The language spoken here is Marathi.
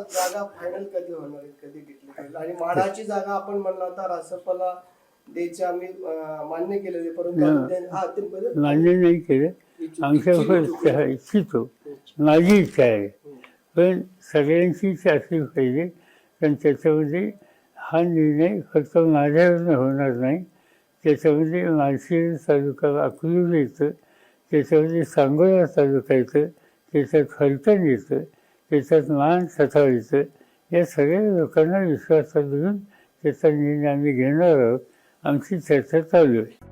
जागा फायनल कधी होणार आहेत कधी डिक्लेअर होईल? आणि माडाची जागा आपण म्हणला होता रासपाला द्यायची आम्ही अं, मान्य केलेले परंतु हा. हा ते बरं- मान्य नाही केलं. आमच्या इच्छा इच्छितो. माझी इच्छा आहे. पण सगळ्यांचीच असली पाहिजे. पण त्याच्यामध्ये हा निर्णय फक्त माझ्यावरनं होणार नाही. त्याच्यामध्ये माळशिरस तालुका अकलूज येतं. त्याच्यामध्ये सांगोला तालुका येतं. त्याच्यात फलटण येतं. त्याच्यात मान सथाळ या सगळ्या लोकांना विश्वासात घेऊन त्याचा निर्णय आम्ही घेणार आहोत. आमची चर्चा चालू आहे.